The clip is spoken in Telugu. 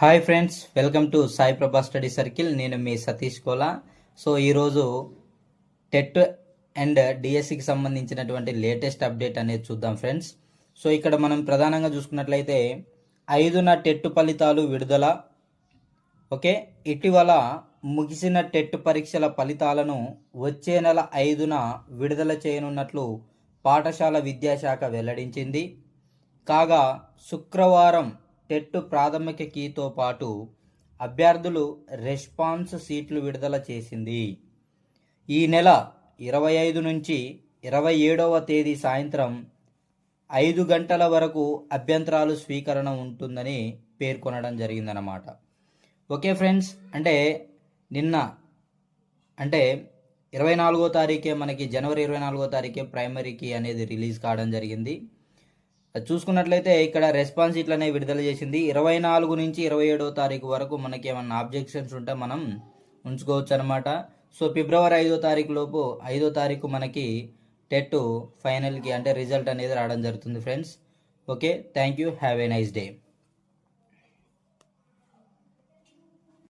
Hi friends welcome to Sai Prabha study circle నేను మీ సతీష్ కోలా. సో ఈరోజు టెట్ అండ్ డిఎస్సికి సంబంధించినటువంటి లేటెస్ట్ అప్డేట్ అనేది చూద్దాం ఫ్రెండ్స్. సో ఇక్కడ మనం ప్రధానంగా చూసుకున్నట్లయితే ఐదున టెట్ ఫలితాలు విడుదల ఓకే? ఇటీవల ముగిసిన టెట్ పరీక్షల ఫలితాలను వచ్చే నెల ఐదున విడుదల చేయనున్నట్లు పాఠశాల విద్యాశాఖ వెల్లడించింది. కాగా శుక్రవారం టెట్ ప్రాథమిక కీతో పాటు అభ్యర్థులు రెస్పాన్స్ సీట్లు విడుదల చేసింది. ఈ నెల ఇరవై ఐదు నుంచి ఇరవై ఏడవ తేదీ సాయంత్రం ఐదు గంటల వరకు అభ్యంతరాలు స్వీకరణ ఉంటుందని పేర్కొనడం జరిగిందనమాట ఓకే ఫ్రెండ్స్ అంటే నిన్న అంటే ఇరవై నాలుగో తారీఖే మనకి జనవరి ఇరవై నాలుగో తారీఖే ప్రైమరీకి అనేది రిలీజ్ కావడం జరిగింది. చూసుకున్నట్లయితే ఇక్కడ రెస్పాన్స్ ఇట్లనే విడుదల చేసింది. ఇరవై నాలుగు నుంచి ఇరవై ఏడో తారీఖు వరకు మనకి ఏమన్నా ఆబ్జెక్షన్స్ ఉంటే మనం ఉంచుకోవచ్చు అనమాట సో ఫిబ్రవరి ఐదో తారీఖు లోపు ఐదో తారీఖు మనకి టెట్ ఫైనల్కి అంటే రిజల్ట్ అనేది రావడం జరుగుతుంది friends. Okay thank you have a nice day.